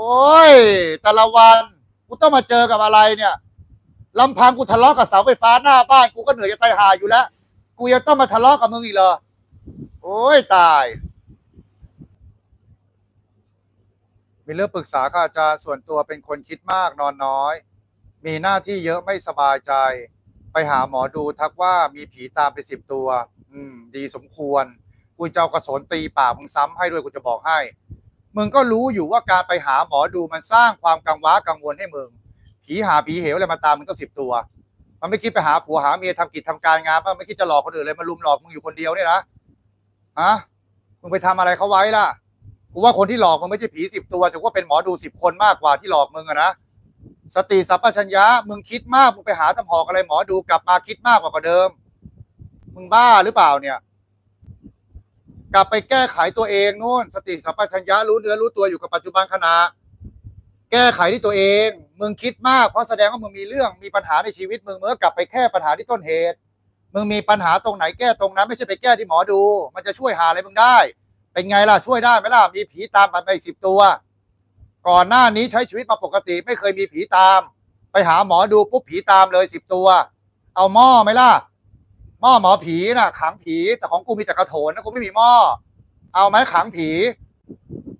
โอ้ย แต่ละวัน กูต้องมาเจอกับอะไรเนี่ยลำพังกูทะเลาะกับเสาไฟฟ้าหน้าบ้าน กูก็เหนื่อยจะตายหาอยู่แล้ว กูยังต้องมาทะเลาะกับมึงอีกเหรอ โอ้ยตาย มีเรื่องปรึกษาค่ะอาจารย์ส่วนตัวเป็นคนคิดมากนอนน้อย มีหน้าที่เยอะไม่สบายใจ ไปหาหมอดูทักว่ามีผีตามไปสิบตัว อืม ดีสมควร กูจะเอากระสนตีปากมึงซ้ำให้ด้วยกูจะบอกให้ มึงก็รู้อยู่ว่าการไปหาหมอดูมันสร้างความกังวลกังวลให้มึง ผีหาผีเหวอะไรมาตามมึงก็สิบตัว มันไม่คิดไปหาผัวหาเมียทำกิจทำการงานบ้างไม่คิดจะหลอกคนอื่นเลยมาลุมหลอกมึงอยู่คนเดียวเนี่ยนะฮะมึงไปทำอะไรเขาไว้ล่ะกูว่าคนที่หลอกมึงไม่ใช่ผีสิบตัวแต่ว่าเป็นหมอดูสิบคนมากกว่าที่หลอกมึงอะนะสติสัพพัญญะมึงคิดมากมึงไปหาตำหอกอะไรหมอดูกลับมาคิดมากกว่าเดิม มึงบ้าหรือเปล่าเนี่ย กลับไปแก้ไขตัวเองนู่น สติสัพพัญญะรู้เนื้อรู้ตัวอยู่กับปัจจุบันขณะแก้ไขที่ตัวเอง มึงคิดมากเพราะแสดงว่ามึงมีเรื่องมีปัญหาในชีวิตมึงเมื่อกลับไปแก้ปัญหาที่ต้นเหตุ มึงมีปัญหาตรงไหนแก้ตรงนั้น ไม่ใช่ไปแก้ที่หมอดู มันจะช่วยหาอะไรมึงได้ เป็นไงล่ะช่วยได้ไหมล่ะมีผีตามไปไปสิบตัว ก่อนหน้านี้ใช้ชีวิตมาปกติ ไม่เคยมีผีตาม ไปหาหมอดูปุ๊บผีตามเลยสิบตัว เอาหม้อไหมล่ะ หม้อหมอผีน่ะขังผีแต่ของกูมีแต่กระโถนนะกูไม่มีหม้อเอาไหมขังผี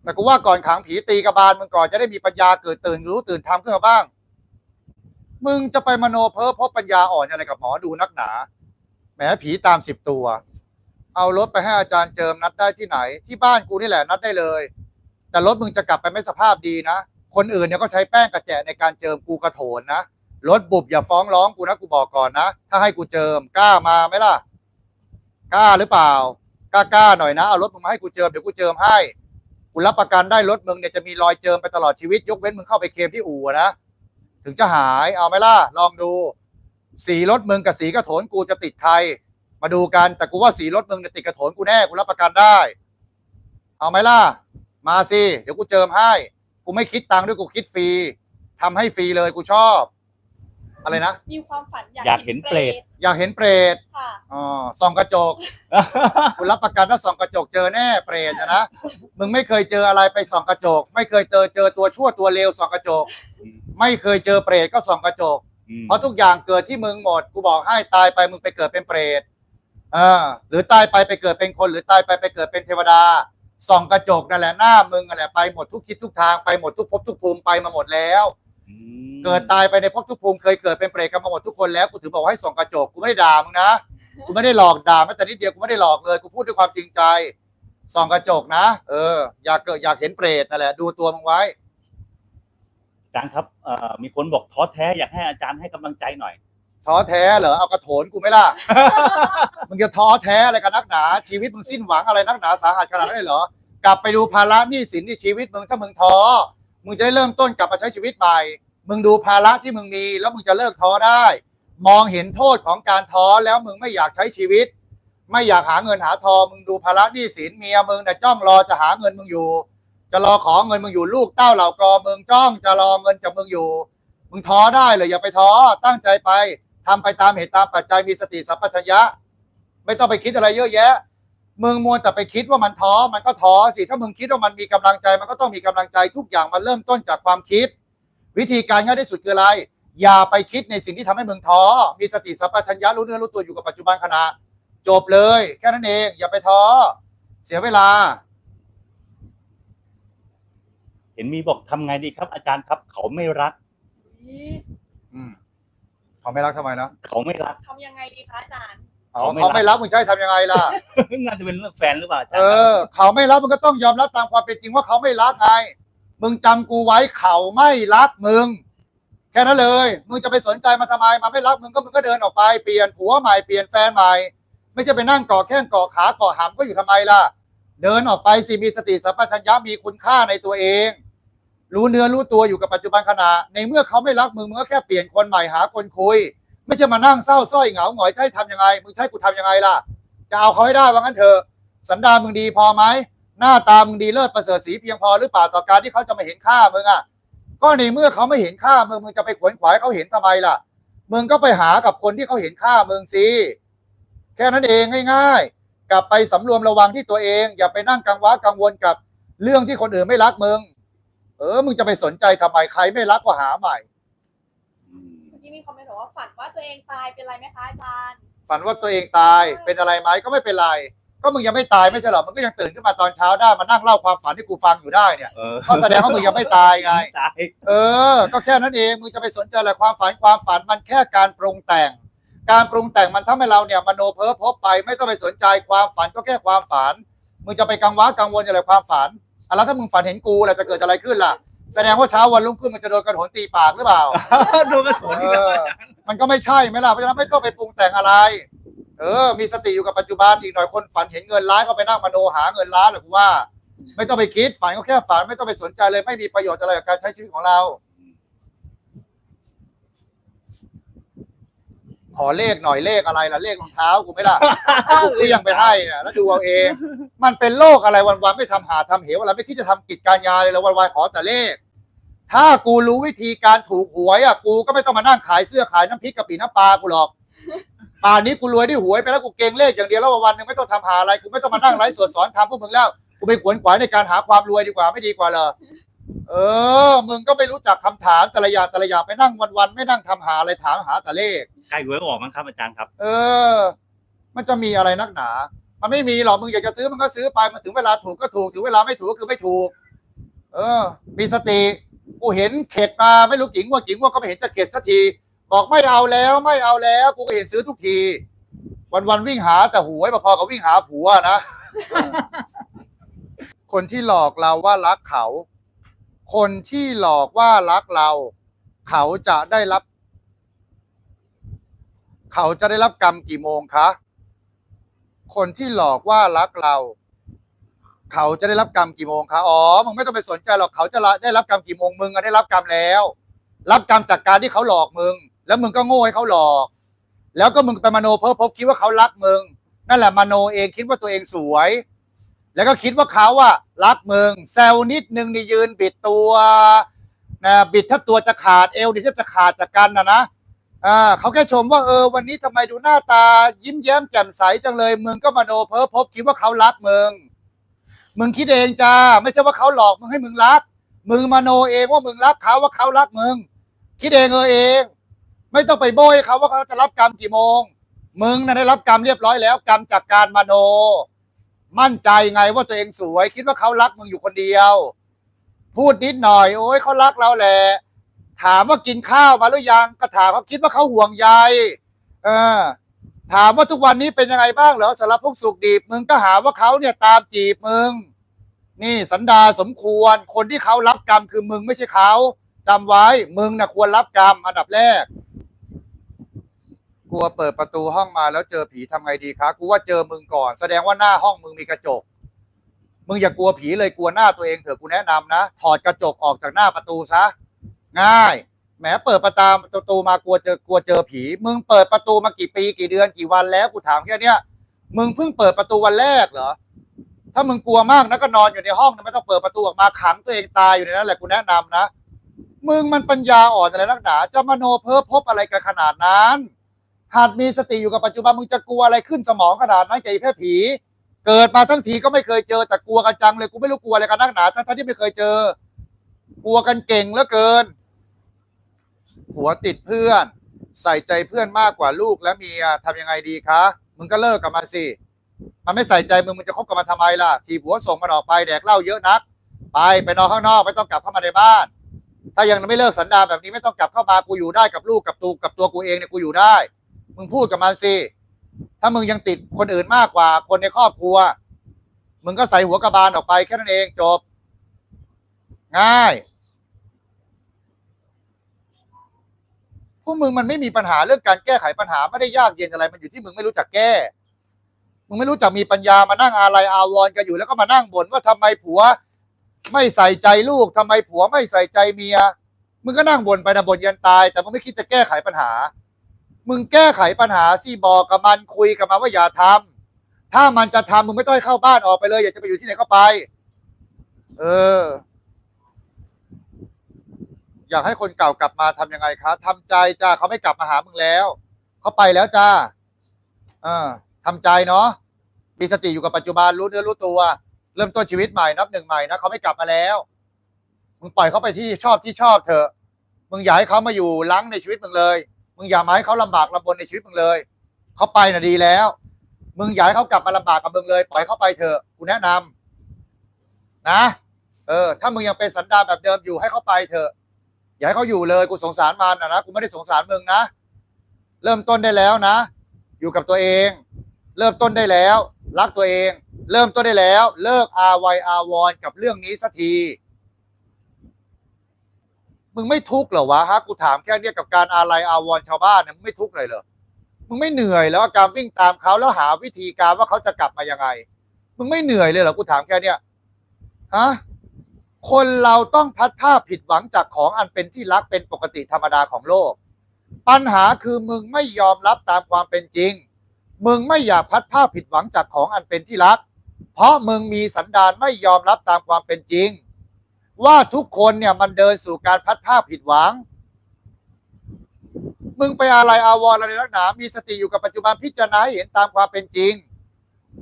แต่กูว่าก่อนขังผีตีกระบาลมึงก่อนจะได้มีปัญญาเกิดตื่นรู้ตื่นทำขึ้นมาบ้าง มึงจะไปมโนเพ้อเพราะปัญญาอ่อนอะไรกับหมอดูนักหนาแหมผีตามสิบตัว เอารถไปให้อาจารย์เจิมนัดได้ที่ไหน ที่บ้านกูนี่แหละนัดได้เลย แต่รถมึงจะกลับไปไม่สภาพดีนะคนอื่นเนี่ยก็ใช้แป้งกระแจะในการเจิมกูกระโถนนะ รถบุบอย่าฟ้องร้องกูนะกูบอกก่อนนะ ถ้าให้กูเจิมกล้ามาไหมล่ะ กล้าหรือเปล่ากล้ากล้าหน่อยนะเอารถมึงมาให้กูเจิมเดี๋ยวกูเจิมให้กูรับประกันได้รถมึงเนี่ยจะมีรอยเจิมไปตลอดชีวิต ยกเว้นมึงเข้าไปเคลมที่อู่นะถึงจะหายเอาไหมล่ะลองดู สีรถมึงกับสีกระโถนกูจะติดใครมาดูกันแต่กูว่าสีรถมึงเนี่ยติดกระโถนกูแน่กูรับประกันได้ เอาไหมล่ะ มาสิเดี๋ยวกูเจิมให้ กูไม่คิดตังค์ด้วยกูคิดฟรีทำให้ฟรีเลยกูชอบ อะไรนะ มีความฝันอยากอยากเห็นเปรต อยากเห็นเปรตค่ะ อ๋อส่องกระจก คุณรับประกันว่าส่องกระจกเจอแน่เปรตนะนะ มึงไม่เคยเจออะไรไปส่องกระจก ไม่เคยเจอเจอตัวชั่วตัวเลวส่องกระจก ไม่เคยเจอเปรตก็ส่องกระจก เพราะทุกอย่างเกิดที่มึงหมด กูบอกให้ตายไปมึงไปเกิดเป็นเปรตเออหรือตายไปไปเกิดเป็นคน หรือตายไปไปเกิดเป็นเทวดา ส่องกระจกนั่นแหละหน้ามึงนั่นแหละไปหมดทุกทิศทุกทางไปหมดทุกภพทุกภูมิไปมาหมดแล้ว เกิดตายไปในภพทุกภูมิเคยเกิดเป็นเปรตกันมาหมดทุกคนแล้วกูถึงบอกว่าให้ส่องกระจกกูไม่ได้ด่ามึงนะกูไม่ได้หลอกด่าแม้แต่นิดเดียวกูไม่ได้หลอกเลยกูพูดด้วยความจริงใจส่องกระจกนะเอออยากเกิดอยากเห็นเปรตนั่นแหละดูตัวมึงไว้อาจารย์ครับเอ่อมีคนบอกท้อแท้อยากให้อาจารย์ให้กำลังใจหน่อย ท้อแท้เหรอเอากระโถนกูไหม่ล่ะ มึงจะท้อแท้อะไรกันนักหนา ชีวิตมึงสิ้นหวังอะไรนักหนาสาหัสขนาดนั้นเลยเหรอกลับไปดูภาระหนี้สินที่ชีวิตมึงถ้ามึงท้อ มึงจะได้เริ่มต้นกลับมาใช้ชีวิตใหม่ มึงดูภาระที่มึงมี แล้วมึงจะเลิกท้อได้ มองเห็นโทษของการท้อแล้วมึงไม่อยากใช้ชีวิต ไม่อยากหาเงินหาทองมึงดูภาระหนี้สินเมียมึงแต่จ้องรอจะหาเงินมึงอยู่ จะรอขอเงินมึงอยู่ลูกเต้าเหล่ากอมึงจ้องจะรอเงินจากมึงอยู่ มึงท้อได้เลยอย่าไปท้อตั้งใจไปทำไปตามเหตุตามปัจจัยมีสติสัพพัญญะ ไม่ต้องไปคิดอะไรเยอะแยะ มึงมัวแต่ไปคิดว่ามันท้อมันก็ท้อสิถ้ามึงคิดว่ามันมีกำลังใจ มันก็ต้องมีกำลังใจทุกอย่างมันเริ่มต้นจากความคิด วิธีการง่ายที่สุดคืออะไร อย่าไปคิดในสิ่งที่ทำให้มึงท้อมีสติสัพพัญญะรู้เนื้อรู้ตัวอยู่กับปัจจุบันขณะจบเลย แค่นั้นเองอย่าไปท้อเสียเวลา เห็นมีบอกทำไงดีครับ อาจารย์ครับ เขาไม่รักอืมเขาไม่รักทำไมนะเขาไม่รักทำยังไงดีคะอาจารย์ เขาเขาไม่เขารักไม่รักมึงจะให้ทำยังไงล่ะ น่าจะเป็นเรื่องแฟนหรือเปล่าอาจารเอย์ครับอเขาไม่รักมึงก็ต้องยอมรับตามความเป็นจริงว่าเขาไม่รักไง มึงจำกูไว้เขาไม่รักมึง แค่นั้นเลย มึงจะไปสนใจมาทำไมมาไม่รักมึงก็มึงก็เดินออกไปเปลี่ยนผัวใหม่เปลี่ยนแฟนใหม่ ไม่ใช่ไปนั่งเกาะแข้งเกาะขาเกาะหามก็อยู่ทำไมล่ะ เดินออกไปสิมีสติสัมปชัญญะมีคุณค่าในตัวเอง รู้เนื้อรู้ตัวอยู่กับปัจจุบันขณะ ในเมื่อเขาไม่รักมึงมึงก็แค่เปลี่ยนคนใหม่หาคนคุย ไม่ใช่มานั่งเศร้าสร้อยเหงาหงอยจะให้ทำยังไงมึงจะใช้กูทำยังไงล่ะ จะเอาเขาให้ได้ว่างั้นเถอะสันดานมึงดีพอไหมหน้าตามึงดีเลิศประเสริฐสีเพียงพอหรือเปล่าต่อการที่เขาจะมาเห็นค่ามึงอะก็ในเมื่อเขาไม่เห็นค่ามึงมึงจะไปขวนขวายเขาเห็นทำไมล่ะมึงก็ไปหากับคนที่เขาเห็นค่ามึงสิแค่นั้นเองง่าย ๆ กลับไปสำรวมระวังที่ตัวเอง อย่าไปนั่งกังวะกังวลกับเรื่องที่คนอื่นไม่รักมึง เออ มึงจะไปสนใจทำไมใครไม่รักก็หาใหม่ กี้มีคอมเมนต์บอกว่าฝันว่าตัวเองตายเป็นไรไหมคะอาจารย์ ฝันว่าตัวเองตายเป็นอะไรไหมก็ไม่เป็นไร ก็มึงยังไม่ตายไม่ใช่เหรอมึงก็ยังตื่นขึ้นมาตอนเช้าได้มานั่งเล่าความฝันให้กูฟังอยู่ได้เนี่ยเออก็แสดงว่ามึงยังไม่ตายไง ตายเออ ก็แค่นั้นเอง มึงจะไปสนใจอะไรความฝันความฝันมันแค่การปรุงแต่ง การปรุงแต่งมันทำให้เราเนี่ยมโนเพ้อพบไป ไม่ต้องไปสนใจความฝันก็แค่ความฝัน มึงจะไปกังวลกังวลอะไรความฝันอะแล้วถ้ามึงฝันเห็นกูล่ะจะเกิดอะไรขึ้นล่ะ แสดงว่าเช้าวันรุ่งขึ้นมันจะโดนกระโถนตีปากหรือเปล่าโดนกระสุนเออีกแล้วอมันก็ไม่ใช่ไหมล่ะเพราะฉะนั้นไม่ต้องไปปรุงแต่งอะไร เออ มีสติอยู่กับปัจจุบันอีกหน่อยคนฝันเห็นเงินล้านก็ไปนั่งมโนหาเงินล้านหรอกว่า ไม่ต้องไปคิดฝันก็แค่ฝันไม่ต้องไปสนใจเลย ไม่มีประโยชน์อะไรกับการใช้ชีวิตของเรา ขอเลขหน่อยเลขอะไรล่ะเลขรองเท้ากูไม่ล่ะกูเคลี้ยงไปให้เนี่ยแล้วดูเอาเอง มันเป็นโรคอะไรวันๆไม่ทำหาทำเหวอะไรไม่คิดจะทำกิจการงานเลยแล้ววันๆขอแต่เลข ถ้ากูรู้วิธีการถูกหวยอะกูก็ไม่ต้องมานั่งขายเสื้อขายน้ำพริกกะปิน้ำปลากูหรอก ป่านนี้กูรวยได้วยหวยไปแล้วกูเก่งเลขอย่างเดียวแล้ววันๆหนึงไม่ต้องทำหาอะไรกูไม่ต้องมานั่งไลฟ์สดสอนทำพวกมึงแล้วกูไปขวนขวายในการหาความรวยดีกว่าไม่ดีกว่าเหรอ เออ มึงก็ไม่รู้จักคำถามแต่ละอย่างแต่ละอย่างไปนั่งวันๆไม่นั่งทำหาอะไรถามหาแต่เลข ใกล้หวยออกมั้งครับอาจารย์ครับ เออ มันจะมีอะไรนักหนา มันไม่มีหรอก มึงอยากจะซื้อมันก็ซื้อไป มันถึงเวลาถูกก็ถูก ถึงเวลาไม่ถูกก็คือไม่ถูก เออ มีสติ กูเห็นเข็ดมาไม่รู้กี่งวดกี่งวดก็ไม่เห็นจะเข็ดสักที บอกไม่เอาแล้วไม่เอาแล้ว กูก็เห็นซื้อทุกที วันวันๆวิ่งหาแต่หวยพอๆกับวิ่งหาผัวนะ คนที่หลอกเราว่ารักเขา คนที่หลอกว่ารักเรา เขาจะได้รับ เขาจะได้รับกรรมกี่โมงคะ คนที่หลอกว่ารักเรา เขาจะได้รับกรรมกี่โมงคะ อ๋อ มึงไม่ต้องไปสนใจหรอก เขาจะได้รับกรรมกี่โมง มึงอะได้รับกรรมแล้ว รับกรรมจากการที่เขาหลอกมึง แล้วมึงก็โง่ให้เขาหลอก แล้วก็มึงไปมโนเพ้อพบคิดว่าเขารักมึง นั่นแหละมโนเองคิดว่าตัวเองสวย แล้วก็คิดว่าเขาอะรักมึงแซวนิดนึงนี่ยืนบิดตัวนะบิดถ้าตัวจะขาดเอวนี่แทบจะขาดจากกันนะนะอ่าเขาแค่ชมว่าเออวันนี้ทำไมดูหน้าตา ยิ้มแย้มแจ่มใสจังเลยมึงก็มาโนเพ้อพบคิดว่าเขารักมึงมึงคิดเองจ้าไม่ใช่ว่าเขาหลอกมึงให้มึงรักมึงมาโนเองว่ามึงรักเขาว่าเขารักมึง คิดเองเออเอง ไม่ต้องไปโบยเขาว่าเขาจะรับกรรมกี่โมง มึงนะได้รับกรรมเรียบร้อยแล้ว กรรมจากการมาโน มั่นใจไงว่าตัวเองสวย คิดว่าเขารักมึงอยู่คนเดียว พูดนิดหน่อย โอ้ยเขารักเราแหละถามว่ากินข้าวมาหรือยังก็ถามเขาคิดว่าเขาห่วงใยเออ ถามว่าทุกวันนี้เป็นยังไงบ้างเหรอสารพวกสุขดีบมึงก็หาว่าเขาเนี่ยตามจีบมึง นี่สันดาสมควร คนที่เขารับกรรมคือมึงไม่ใช่เขาจำไว้ มึงนะควรรับกรรมอันดับแรก กลัวเปิดประตูห้องมาแล้วเจอผีทำไงดีคะกูว่าเจอมึงก่อน แสดงว่าหน้าห้องมึงมีกระจก มึงอย่ากลัวผีเลยกลัวหน้าตัวเองเถอะกูแนะนำนะถอดกระจกออกจากหน้าประตูซะง่ายแหมเปิดประตามประตูมากลัวเจอกลัวเจอผี มึงเปิดประตูมากี่ปีกี่เดือนกี่วันแล้วกูถามแค่เนี้ยมึงเพิ่งเปิดประตูวันแรกเหรอถ้ามึงกลัวมากนะก็นอนอยู่ในห้องนะไม่ต้องเปิดประตูออกมาขังตัวเองตายอยู่ในนั้นแหละกูแนะนำนะมึงมันปัญญาอ่อนอะไรนักหนาจะมโนเพ้อพบอะไรกันขนาดนั้น หากมีสติอยู่กับปัจจุบันมึงจะกลัวอะไรขึ้นสมองขนาดนั้นแกไอ้แค่ผี เกิดมาทั้งทีก็ไม่เคยเจอแต่กลัวกันจังเลยกูไม่รู้กลัวอะไรกันนักหนาทั้งๆที่ไม่เคยเจอ กลัวกันเก่งเหลือเกิน หัวติดเพื่อน ใส่ใจเพื่อนมากกว่าลูกและเมียทำยังไงดีคะมึงก็เลิกกับมันสิมันไม่ใส่ใจมึงมึงจะคบกับมันทำไมล่ะทีหัวส่งมันออกไปแดกเหล้าเยอะนัก ไปไปนอนข้างนอกไม่ต้องกลับเข้ามาในบ้าน ถ้ายังไม่เลิกสันดานแบบนี้ไม่ต้องกลับเข้ามากูอยู่ได้กับลูกกับตัวกับตัวกูเองเนี่ยกูอยู่ได้ มึงพูดกับมันสิถ้ามึงยังติดคนอื่นมากกว่า คนในครอบครัว มึงก็ใส่หัวกระบาลออกไปแค่นั้นเองจบ ง่าย พวกมึงมันไม่มีปัญหาเรื่องการแก้ไขปัญหาไม่ได้ยากเย็นอะไร มันอยู่ที่มึงไม่รู้จักแก้ มึงไม่รู้จักมีปัญญามานั่งอะไรอาวรณ์กันอยู่แล้วก็มานั่งบ่นว่าทำไมผัว ไม่ใส่ใจลูกทำไมผัวไม่ใส่ใจเมีย มึงก็นั่งบ่นไปนะบ่นยันตาย แต่มึงไม่คิดจะแก้ไขปัญหา มึงแก้ไขปัญหาสิบอกกับมันคุยกับมันว่าอย่าทำถ้ามันจะทำมึงไม่ต้องให้เข้าบ้านออกไปเลย อยากจะไปอยู่ที่ไหนก็ไป เออ อยากให้คนเก่ากลับมาทำยังไงคะทำใจจ้าเขาไม่กลับมาหามึงแล้ว เขาไปแล้วจ้าเออทำใจเนาะมีสติอยู่กับปัจจุบันรู้เนื้อรู้ตัว เริ่มต้นชีวิตใหม่นับหนึ่งใหม่นะเขาไม่กลับมาแล้ว มึงปล่อยเขาไปที่ชอบที่ชอบเถอะ มึงอย่าให้เขามาอยู่ลังในชีวิตมึงเลย มึงอย่ามาให้เขาลำบากลำบนในชีวิตมึงเลยเขาไปน่ะดีแล้ว มึงอย่าให้เขากลับมาลำบากกับมึงเลย ปล่อยเขาไปเถอะกูแนะนำนะ เออ ถ้ามึงยังเป็นสันดานแบบเดิมอยู่ให้เขาไปเถอะ อย่าให้เขาอยู่เลยกูสงสารมันนะนะกูไม่ได้สงสารมึงนะ เริ่มต้นได้แล้วนะ อยู่กับตัวเอง เริ่มต้นได้แล้ว รักตัวเอง เริ่มต้นได้แล้ว เลิกอาวัยอาวรณ์กับเรื่องนี้สักที มึงไม่ทุกข์เหรอวะฮะกูถามแค่เนี้ยกับการอาลัยอาวรณ์ชาวบ้านเนี่ยมึงไม่ทุกข์เลยเหรอมึงไม่เหนื่อยแล้วกับการวิ่งตามเขาแล้วหาวิธีการว่าเขาจะกลับมายังไง มึงไม่เหนื่อยเลยเหรอกูถามแค่เนี้ยฮะคนเราต้องพัดภาพผิดหวังจากของอันเป็นที่รักเป็นปกติธรรมดาของโลก ปัญหาคือมึงไม่ยอมรับตามความเป็นจริง มึงไม่อยากพัดภาพผิดหวังจากของอันเป็นที่รัก เพราะมึงมีสันดานไม่ยอมรับตามความเป็นจริง ว่าทุกคนเนี่ยมันเดินสู่การพัดภาพผิดหวัง มึงไปอะไรอาวรอะไรนักหนา มีสติอยู่กับปัจจุบันพิจารณาให้เห็นตามความเป็นจริง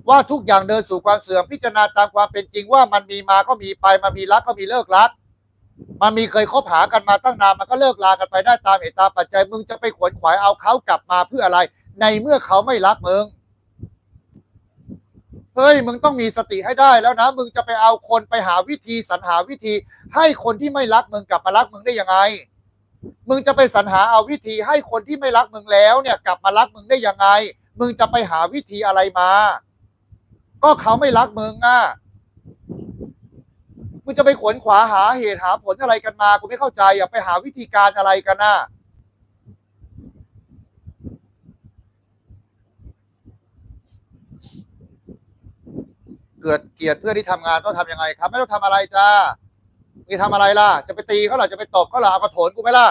ว่าทุกอย่างเดินสู่ความเสื่อมพิจารณาตามความเป็นจริง ว่ามันมีมาก็มีไปมันมีรักก็มีเลิกรัก มันมีเคยคบหากันมาตั้งนานมันก็เลิกลากันไปได้ตามเหตุตามปัจจัยมึงจะไปขวนขวายเอาเขากลับมาเพื่ออะไร ในเมื่อเขาไม่รักมึง เฮ้ยมึงต้องมีสติให้ได้แล้วนะ มึงจะไปเอาคนไปหาวิธีสรรหาวิธี ให้คนที่ไม่รักมึงกลับมารักมึงได้ยังไง มึงจะไปสรรหาเอาวิธีให้คนที่ไม่รักมึงแล้วเนี่ยกลับมารักมึงได้ยังไง มึงจะไปหาวิธีอะไรมา ก็เขาไม่รักมึงอะมึงจะไปขวนขวาหาเหตุหาผลอะไรกันมากูไม่เข้าใจอะไปหาวิธีการอะไรกันน่ะ กิดเกลียดเพื่อนที่ทำงานต้องทำยังไงครับ ไม่ต้องทำอะไรจ้ามีทำอะไรล่ะ จะไปตีเขาหรอจะไปตบเขาหรอเอากระโถนกูไหมล่ะ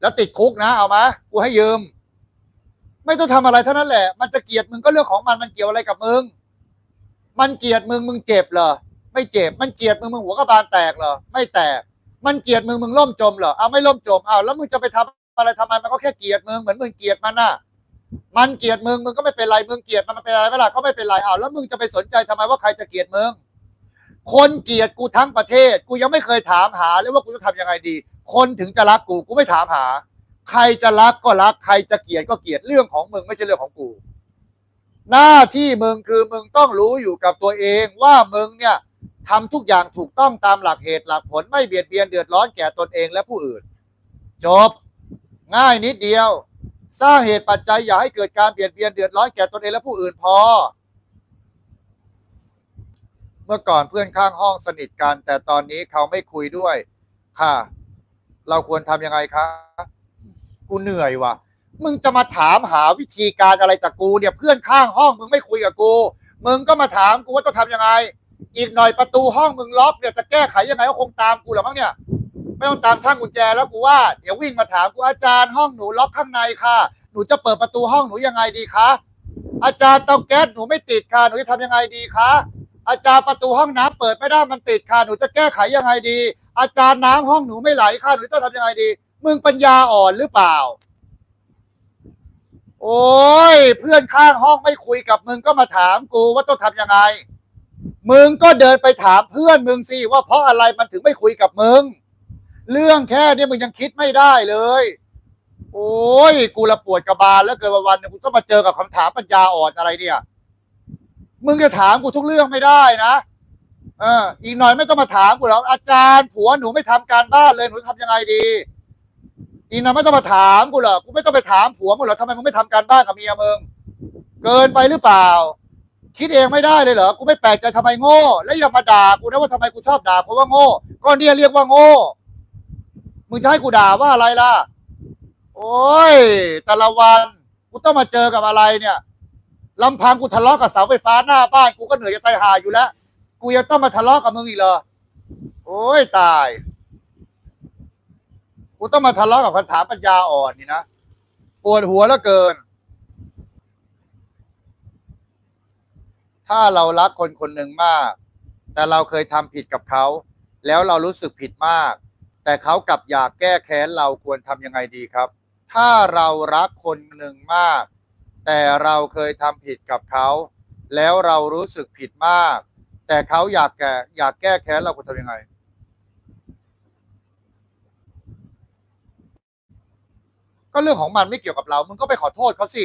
แล้วติดคุกนะเอามากูให้ยืม ไม่ต้องทำอะไรเท่านั้นแหละ มันจะเกลียดมึงก็เรื่องของมันมันเกี่ยวอะไรกับมึง มันเกลียดมึงมึงเจ็บเหรอไม่เจ็บ มันเกลียดมึงมึงหัวกระบาลแตกเหรอไม่แตก มันเกลียดมึงมึงล่มจมเหรอเอาไม่ล่มจมเอาแล้วมึงจะไปทำอะไรทำไมมันก็แค่เกลียดมึงเหมือนมึงเกลียดมันน่ะ มันเกลียดมึงมึงก็ไม่เป็นไรมึงเกลียดมันมันเป็นไรไม่ล่ะก็ไม่เป็นไรเอาวแล้วมึงจะไปสนใจทำไมว่าใครจะเกลียดมึงคนเกลียดกูทั้งประเทศ กูยังไม่เคยถามหาเลยว่ากูจะทำยังไงดี คนถึงจะรักกูกูไม่ถามหา ใครจะรักก็รัก ใครจะเกลียดก็เกลียดเรื่องของมึงไม่ใช่เรื่องของกู หน้าที่มึงคือมึงต้องรู้อยู่กับตัวเองว่ามึงเนี่ยทำทุกอย่างถูกต้องตามหลักเหตุหลักผลไม่เบียดเบียนเดือดร้อนแก่ตนเองและผู้อื่น จบ ง่ายนิดเดียว สร้างเหตุปัจจัยอย่าให้เกิดการเบียดเบียนเดือดร้อนแก่ตนเองและผู้อื่นพอ เมื่อก่อนเพื่อนข้างห้องสนิทกัน แต่ตอนนี้เขาไม่คุยด้วย ค่ะ เราควรทำยังไงคะกูเหนื่อยว่ะ มึงจะมาถามหาวิธีการอะไรจากกูเนี่ย เพื่อนข้างห้องมึงไม่คุยกับกู มึงก็มาถามกูว่าต้องทำยังไง อีกหน่อยประตูห้องมึงล็อกเนี่ยจะแก้ไขยังไงก็คงตามกูหรอมั้งเนี่ย ไม่ต้องตามช่างกุญแจแล้วกูว่าเดี๋ยววิ่งมาถามกูอาจารย์ห้องหนูล็อกข้างในค่ะ หนูจะเปิดประตูห้องหนูยังไงดีคะอาจารย์เตาแก๊สหนูไม่ติดค่ะหนูจะทำยังไงดีคะอาจารย์ประตูห้องน้ำเปิดไม่ได้มันติดค่ะหนูจะแก้ไขยังไงดี อาจารย์น้ำห้องหนูไม่ไหลค่ะหนูจะทำยังไงดี มึงปัญญาอ่อนหรือเปล่า โอ้ยเพื่อนข้างห้องไม่คุยกับมึงก็มาถามกูว่าต้องทำยังไง มึงก็เดินไปถามเพื่อนมึงสิว่าเพราะอะไรมันถึงไม่คุยกับมึง เรื่องแค่นี้มึงยังคิดไม่ได้เลย โอ้ยกูละปวดกระบาลแล้วเกินวันนึงกูต้องมาเจอกับคำถามปัญญาอ่อนอะไรเนี่ย มึงจะถามกูทุกเรื่องไม่ได้นะเออ อีกหน่อยไม่ต้องมาถามกูแล้วอาจารย์ผัวหนูไม่ทำการบ้านเลยหนูทำยังไงดี อีกหน่อยไม่ต้องมาถามกูหรอกกูไม่ต้องไปถามผัวมึงหรอกทำไมมึงไม่ทำการบ้านกับเมียมึงเกินไปหรือเปล่า คิดเองไม่ได้เลยเหรอกูไม่แปลกใจทำไมโง่ แล้วอย่ามาด่ากูนะว่าทำไมกูชอบด่าเพราะว่าโง่ ก็เนี่ยเรียกว่าโง่ มึงจะให้กูด่าว่าอะไรล่ะ โอ้ย แต่ละวัน กูต้องมาเจอกับอะไรเนี่ยลำพังกูทะเลาะกับเสาไฟฟ้าหน้าบ้าน กูก็เหนื่อยจะตายหาอยู่แล้ว กูยังต้องมาทะเลาะกับมึงอีกเหรอ โอ้ยตาย กูต้องมาทะเลาะกับคำถามปัญญาอ่อนนี่นะ ปวดหัวแล้วเกิน ถ้าเรารักคนคนหนึ่งมาก แต่เราเคยทำผิดกับเขา แล้วเรารู้สึกผิดมาก แต่เขากลับอยากแก้แค้นเราควรทำยังไงดีครับ ถ้าเรารักคนหนึ่งมาก แต่เราเคยทำผิดกับเขา แล้วเรารู้สึกผิดมาก แต่เขาอยากแก้อยากแก้แค้นเราควรทำยังไงก็เรื่องของมันไม่เกี่ยวกับเรา มึงก็ไปขอโทษเขาสิ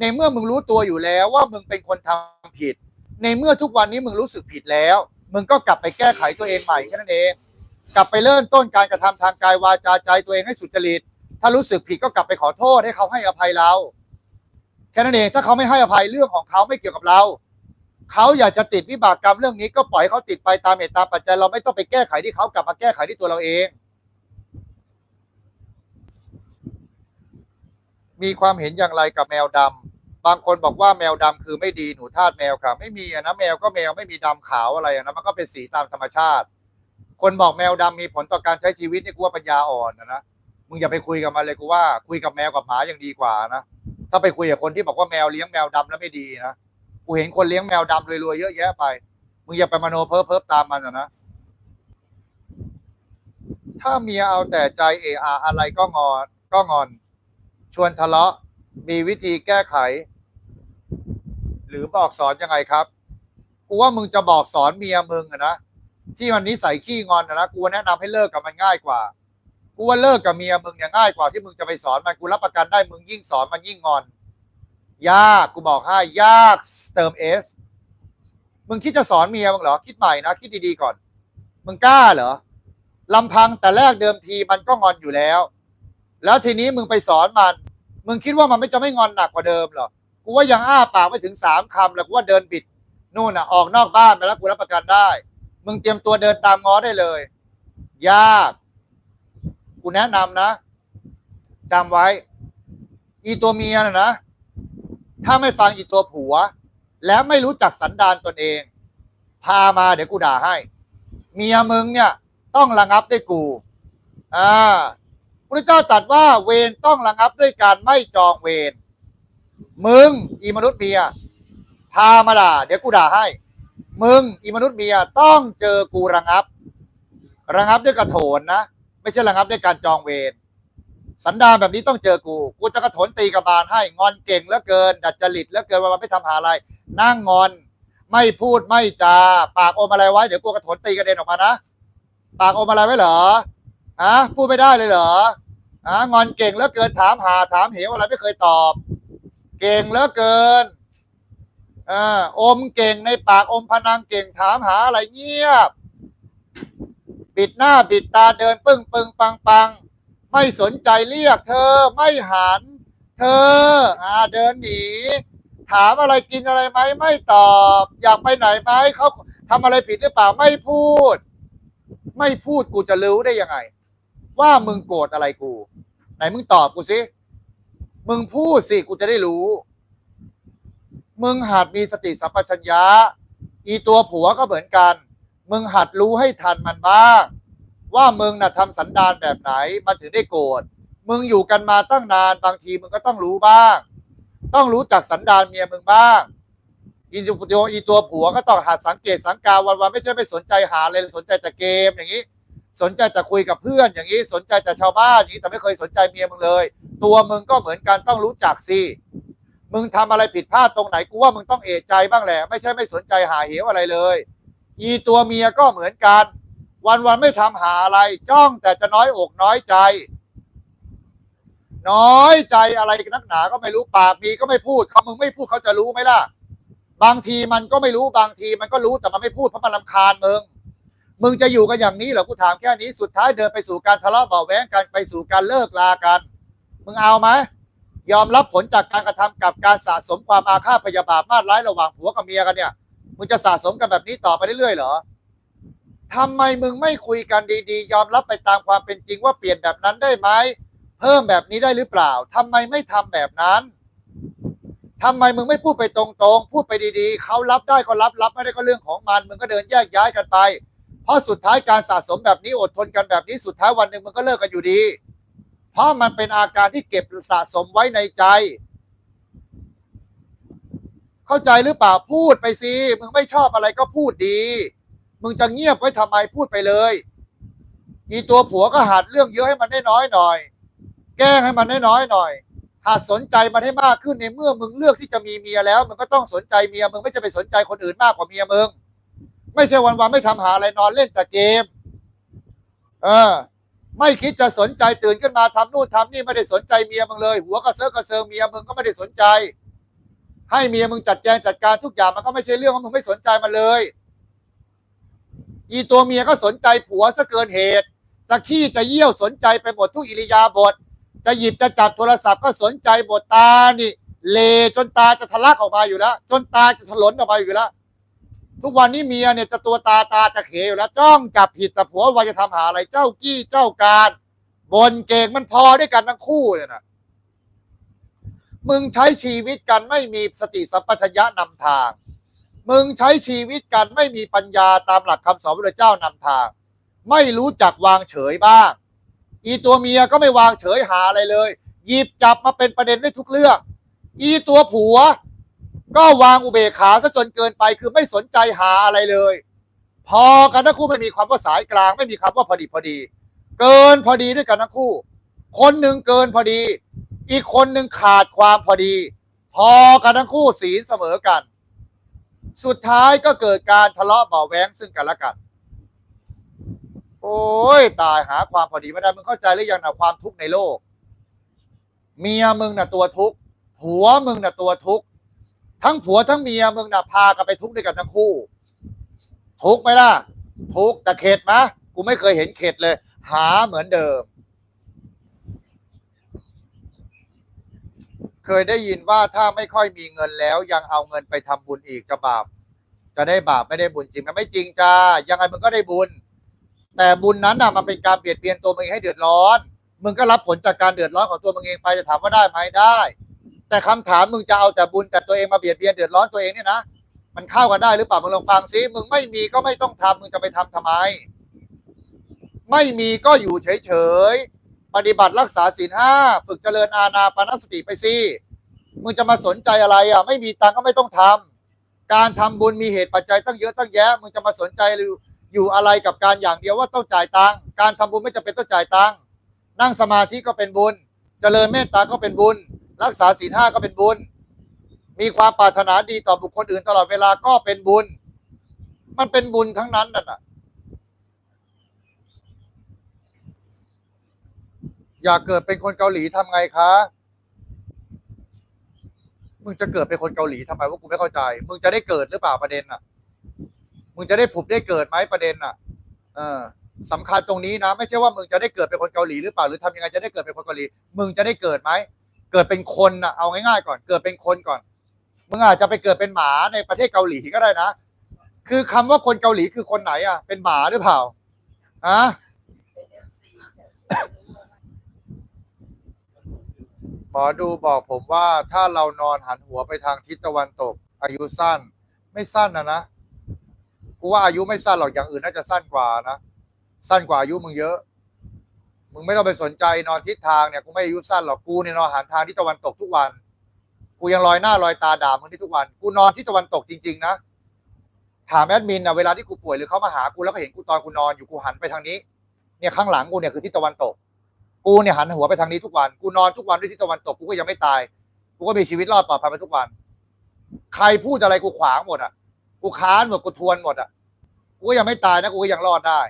ในเมื่อมึงรู้ตัวอยู่แล้วว่ามึงเป็นคนทำผิด ในเมื่อทุกวันนี้มึงรู้สึกผิดแล้ว มึงก็กลับไปแก้ไขตัวเองใหม่แค่นั้นเอง กลับไปเริ่มต้นการกระทำทางกายวาจาใจตัวเองให้สุจริต ถ้ารู้สึกผิดก็กลับไปขอโทษให้เขาให้อภัยเรา แค่นั้นเองถ้าเขาไม่ให้อภัยเรื่องของเขาไม่เกี่ยวกับเรา เขาอยากจะติดวิบากกรรมเรื่องนี้ก็ปล่อยเขาติดไปตามเหตุตามปัจจัยเราไม่ต้องไปแก้ไขที่เขากลับมาแก้ไขที่ตัวเราเอง มีความเห็นอย่างไรกับแมวดำบางคนบอกว่าแมวดำคือไม่ดีหนูทาสแมวค่ะ ไม่มีนะแมวก็แมวไม่มีดำขาวอะไรนะมันก็เป็นสีตามธรรมชาติ คนบอกแมวดำมีผลต่อการใช้ชีวิตนี่กูว่าปัญญาอ่อนนะนะมึงอย่าไปคุยกับมันเลยกูว่าคุยกับแมวกับหมายังดีกว่านะถ้าไปคุยกับคนที่บอกว่าแมวเลี้ยงแมวดำแล้วไม่ดีนะกูเห็นคนเลี้ยงแมวดำรวยๆเยอะแยะไป มึงอย่าไปมโนเพ้อเพ้อตามมันอะนะถ้าเมียเอาแต่ใจเออะอะไรก็งอนก็งอน ชวนทะเลาะมีวิธีแก้ไข หรือบอกสอนยังไงครับกูว่ามึงจะบอกสอนเมียมึงอะนะ ที่มันนิสัยขี้งอนอะนะกูแนะนำให้เลิกกับมันง่ายกว่า กูว่าเลิกกับเมียมึงเนี่ยง่ายกว่าที่มึงจะไปสอนมันกูรับประกันได้มึงยิ่งสอนมันยิ่งงอน ยากกูบอกให้ยากเติมเอสมึงคิดจะสอนเมียมึงเหรอคิดใหม่นะคิดดีๆก่อน มึงกล้าเหรอลำพังแต่แรกเดิมทีมันก็งอนอยู่แล้ว แล้วทีนี้มึงไปสอนมัน มึงคิดว่ามันไม่จะไม่งอนหนักกว่าเดิมเหรอกูว่ายังอ้าปากไม่ถึงสามคำแล้วกูว่าเดินบิด นู่นน่ะออกนอกบ้านไปแล้วกูรับประกันได้ มึงเตรียมตัวเดินตามง้อได้เลย ยาก กูแนะนำนะจำไว้ อีตัวเมียนะนะ ถ้าไม่ฟังอีตัวผัว แล้วไม่รู้จักสันดานตนเอง พามาเดี๋ยวกูด่าให้ เมียมึงเนี่ย ต้องระงับด้วยกูอ่าพระเจ้าตรัสว่าเวรต้องระงับด้วยการไม่จองเวรมึง อีมนุษย์เมีย พามาด่า เดี๋ยวกูด่าให้ มึงอีมนุษย์เมียต้องเจอกูระงับ ระงับด้วยกระโถนนะ ไม่ใช่ระงับด้วยการจองเวรสันดานแบบนี้ต้องเจอกู กูจะกระโถนตีกระบาลให้งอนเก่งเหลือเกิน ดัดจริตเหลือเกินว่าไม่ทำหาอะไร นั่งงอน ไม่พูดไม่จา ปากอมอะไรไว้เดี๋ยวกูกระโถนตีกระเด็นออกมานะ ปากอมอะไรไว้เหรออะพูดไม่ได้เลยเหรออะงอนเก่งเหลือเกินถามหาถามเหวอะไรไม่เคยตอบ เก่งเหลือเกิน อ่าอมเก่งในปากอมพนังเก่งถามหาอะไรเงียบ ปิดหน้าปิดตาเดินปึ้งปึ้งปังปังไม่สนใจเรียก เธอไม่หัน เธอ อ่าเดินหนี ถามอะไรกินอะไรไหมไม่ตอบ อยากไปไหนไหมเขาทำอะไรผิดหรือเปล่าไม่พูด ไม่พูดกูจะรู้ได้ยังไง ว่ามึงโกรธอะไรกู ไหนมึงตอบกูสิมึงพูดสิกูจะได้รู้ มึงหัดมีสติสัมปชัญญะ อีตัวผัวก็เหมือนกัน มึงหัดรู้ให้ทันมันบ้าง ว่ามึงน่ะทำสันดานแบบไหนมันถึงได้โกรธ มึงอยู่กันมาตั้งนานบางทีมึงก็ต้องรู้บ้าง ต้องรู้จักสันดานเมียมึงบ้างอีตัวอีตัวผัวก็ต้องหัดสังเกตสังกาวันวันไม่ใช่ไม่สนใจหาเลยสนใจแต่เกมอย่างนี้ สนใจแต่คุยกับเพื่อนอย่างนี้ สนใจแต่ชาวบ้านอย่างนี้แต่ไม่เคยสนใจเมียมึงเลย ตัวมึงก็เหมือนกันต้องรู้จักสิ มึงทำอะไรผิดพลาดตรงไหนกูว่ามึงต้องเอะใจบ้างแหละ ไม่ใช่ไม่สนใจหาเหวอะไรเลย อีตัวเมียก็เหมือนกัน วันวันไม่ทำหาอะไร จ้องแต่จะน้อยอกน้อยใจ น้อยใจอะไรกันนักหนาก็ไม่รู้ปากมีก็ไม่พูดเขามึงไม่พูดเขาจะรู้ไหมล่ะ บางทีมันก็ไม่รู้บางทีมันก็รู้แต่มันไม่พูดเพราะมันรำคาญมึงมึงจะอยู่กันอย่างนี้เหรอกูถามแค่นี้สุดท้ายเดินไปสู่การทะเลาะเบาแว้งกันไปสู่การเลิกลากัน มึงเอาไหม ยอมรับผลจากการกระทำกับการสะสมความอาฆาตพยาบาทมาดร้ายระหว่างผัวกับเมียกันเนี่ยมึงจะสะสมกันแบบนี้ต่อไปเรื่อยๆเหรอทำไมมึงไม่คุยกันดีๆ ยอมรับไปตามความเป็นจริงว่าเปลี่ยนแบบนั้นได้ไหมเพิ่มแบบนี้ได้หรือเปล่าทำไมไม่ทำแบบนั้นทำไมมึงไม่พูดไปตรงๆ พูดไปดีๆ เขารับได้ก็รับรับไม่ได้ก็เรื่องของมัน มึงก็เดินแยกย้ายกันไป เพราะสุดท้ายการสะสมแบบนี้อดทนกันแบบนี้สุดท้ายวันหนึ่งมันก็เลิกกันอยู่ดี เพราะมันเป็นอาการที่เก็บสะสมไว้ในใจ เข้าใจหรือเปล่าพูดไปสิมึงไม่ชอบอะไรก็พูดดี มึงจะเงียบไว้ทำไมพูดไปเลยอีตัวผัวก็หัดเรื่องเยอะให้มันได้น้อยหน่อย แก้ให้มันได้น้อยหน่อยหากสนใจมันให้มากขึ้นในเมื่อมึงเลือกที่จะมีเมียแล้วมึงก็ต้องสนใจเมียมึงไม่จะไปสนใจคนอื่นมากกว่าเมียมึง ไม่ใช่วันๆไม่ทำหาอะไรนอนเล่นแต่เกม เออ ไม่คิดจะสนใจตื่นขึ้นมาทำนู่นทำนี่ไม่ได้สนใจเมียมึงเลย หัวกระเซิร์กระเซิงเมียมึงก็ไม่ได้สนใจ ให้เมียมึงจัดแจงจัดการทุกอย่างมันก็ไม่ใช่เรื่องของมึงไม่สนใจมันเลย อีตัวเมียก็สนใจผัวซะเกินเหตุ จะขี้จะเยี่ยวสนใจไปหมดทุกอิริยาบถจะหยิบจะจับโทรศัพท์ก็สนใจบทตานี่เลจนตาจะทะลักออกมาอยู่แล้ว จนตาจะถลนออกมาอยู่แล้ว ทุกวันนี้เมียเนี่ยจะตัวตาตาจะเขอยู่แล้วจ้องจับผิดแต่ผัวว่าจะทำหาอะไรเจ้ากี้เจ้าการบนเก่งมันพอด้วยกันทั้งคู่เลยนะมึงใช้ชีวิตกันไม่มีสติสัมปชัญญะนำทาง มึงใช้ชีวิตกันไม่มีปัญญาตามหลักคำสอนพระเจ้านำทาง ไม่รู้จักวางเฉยบ้าง อีตัวเมียก็ไม่วางเฉยหาอะไรเลย หยิบจับมาเป็นประเด็นได้ทุกเรื่อง อีตัวผัว ก็วางอุเบกขาซะจนเกินไปคือไม่สนใจหาอะไรเลย พอกันทั้งคู่ไม่มีคำว่าสายกลาง ไม่มีคำว่าพอดีพอดี เกินพอดีด้วยกันทั้งคู่ คนหนึ่งเกินพอดี อีกคนหนึ่งขาดความพอดี พอกันทั้งคู่ศีลเสมอกัน สุดท้ายก็เกิดการทะเลาะเบาแว้งซึ่งกันและกัน โอ้ยตายหาความพอดีไม่ได้มึงเข้าใจหรือยังนะความทุกข์ในโลก เมียมึงน่ะตัวทุกข์ผัวมึงน่ะตัวทุกข์ ทั้งผัวทั้งเมียมึงน่ะพากันไปทุกข์ด้วยกันทั้งคู่ ทุกข์ไหมล่ะ ทุกข์แต่เข็ดไหมกูไม่เคยเห็นเข็ดเลย หาเหมือนเดิม เคยได้ยินว่าถ้าไม่ค่อยมีเงินแล้ว ยังเอาเงินไปทำบุญอีกจะบาป จะได้บาปไม่ได้บุญจริงไหมไม่จริงจ้ายังไงมึงก็ได้บุญ แต่บุญนั้นน่ะมันเป็นการเบียดเบียนตัวมึงเองให้เดือดร้อน มึงก็รับผลจากการเดือดร้อนของตัวมึงเองไปจะถามว่าได้ไหมได้ แต่คำถามมึงจะเอาแต่บุญแต่ตัวเองมาเบียดเบียนเดือดร้อนตัวเองเนี่ยนะมันเข้ากันได้หรือเปล่ามึงลองฟังซิมึงไม่มีก็ไม่ต้องทำมึงจะไปทำทำไม ไม่มีก็อยู่เฉยๆปฏิบัติรักษาศีลห้าฝึกเจริญอาณาปานสติไปสิมึงจะมาสนใจอะไรอะ ไม่มีตังก็ไม่ต้องทำการทำบุญมีเหตุปัจจัยตั้งเยอะตั้งแยะมึงจะมาสนใจหรืออยู่อะไรกับการอย่างเดียวว่าต้องจ่ายตังการทำบุญไม่จำเป็นต้องจ่ายตังนั่งสมาธิก็เป็นบุญ เจริญเมตตาก็เป็นบุญ รักษาศีลห้าก็เป็นบุญ มีความปรารถนาดีต่อบุคคลอื่นตลอดเวลาก็เป็นบุญ มันเป็นบุญทั้งนั้นน่ะ อยากเกิดเป็นคนเกาหลีทำไงคะ มึงจะเกิดเป็นคนเกาหลีทำไมว่ากูไม่เข้าใจ มึงจะได้เกิดหรือเปล่าประเด็นน่ะ มึงจะได้ผุบได้เกิดไหมประเด็นน่ะ เออสำคัญตรงนี้นะ ไม่ใช่ว่ามึงจะได้เกิดเป็นคนเกาหลีหรือเปล่าหรือทำยังไงจะได้เกิดเป็นคนเกาหลี มึงจะได้เกิดไหม เกิดเป็นคนน่ะเอาง่ายๆก่อน เกิดเป็นคนก่อนมึงอาจจะไปเกิดเป็นหมาในประเทศเกาหลีก็ได้นะ คือคำว่าคนเกาหลีคือคนไหนอะ เป็นหมาหรือเปล่าอะหมอดูบอกผมว่าถ้าเรานอนหันหัวไปทางทิศตะวันตก อายุสั้น ไม่สั้นนะนะกูว่าอายุไม่สั้นหรอกอย่างอื่นน่าจะสั้นกว่านะ สั้นกว่าอายุมึงเยอะ มึงไม่ต้องไปสนใจนอนทิศทางเนี่ยกูไม่อายุสั้นหรอกกูเนี่ยนอนหันทางทิศตะวันตกทุกวัน กูยังลอยหน้าลอยตาด่ามึงที่ทุกวัน กูนอนทิศตะวันตกจริง ๆ นะถามแอดมินนะเวลาที่กูป่วยหรือเขามาหากูแล้วก็เห็นกูตอนกูนอนอยู่กูหันไปทางนี้ เนี่ยข้างหลังกูเนี่ยคือทิศตะวันตก กูเนี่ยหันหัวไปทางนี้ทุกวัน กูนอนทุกวันด้วยทิศตะวันตกกูก็ยังไม่ตาย กูก็มีชีวิตรอดปลอดภัยไปทุกวัน ใครพูดอะไรกูขวางหมดอะ กูค้านหมดกูทวนหมดอะ กูก็ยังไม่ตายนะกูก็ยังรอดได้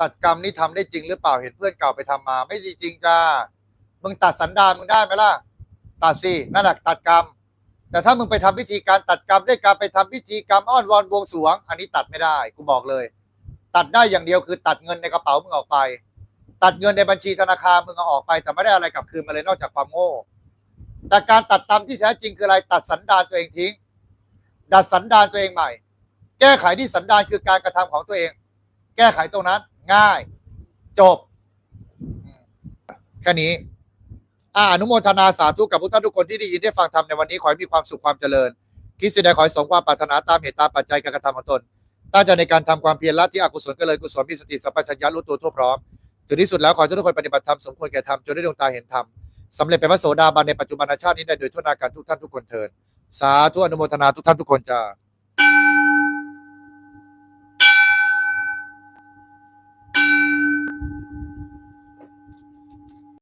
ตัดกรรมนี่ทำได้จริงหรือเปล่าเห็นเพื่อนเก่าไปทำมา ไม่จริงจ้ามึงตัดสันดานมึงได้ไหมล่ะ ตัดสินั่นแหละตัดกรรม แต่ถ้ามึงไปทำพิธีการตัดกรรมด้วยการไปทำพิธีกรรมอ้อนวอนบวงสรวง อันนี้ตัดไม่ได้กูบอกเลย ตัดได้อย่างเดียวคือตัดเงินในกระเป๋ามึงออกไป ตัดเงินในบัญชีธนาคารมึงเอาออกไป แต่ไม่ได้อะไรกลับคืนมาเลยนอกจากความโง่แต่การตัดตามที่แท้จริงคืออะไรตัดสันดานตัวเองทิ้งดัดสันดานตัวเองใหม่ แก้ไขที่สันดานคือการกระทำของตัวเอง แก้ไขตรงนั้น ง่าย จบ แค่นี้อาอนุโมทนาสาธุกับทุกท่านทุกคนที่ได้ยินได้ฟังธรรมในวันนี้ขอให้มีความสุขความเจริญ คิดสิ่งใดขอให้สมความปรารถนาตามเหตุตามปัจจัยการกระทำของตนตั้งใจในการทำความเพียรละที่อกุศลก็เลยกุศลมีสติสัมปชัญญะรู้ตัวทั่วพร้อมถึงที่สุดแล้วขอให้ทุกคนปฏิบัติธรรมสมควรแก่ธรรมจนได้ดวงตาเห็นธรรมสำเร็จเป็นพระโสดาบันในปัจจุบันชาตินี้ได้โดยทั่วหน้ากันทุกท่านทุกคนเทินสาธุอนุโมทนาทุกท่านทุกคนจ้า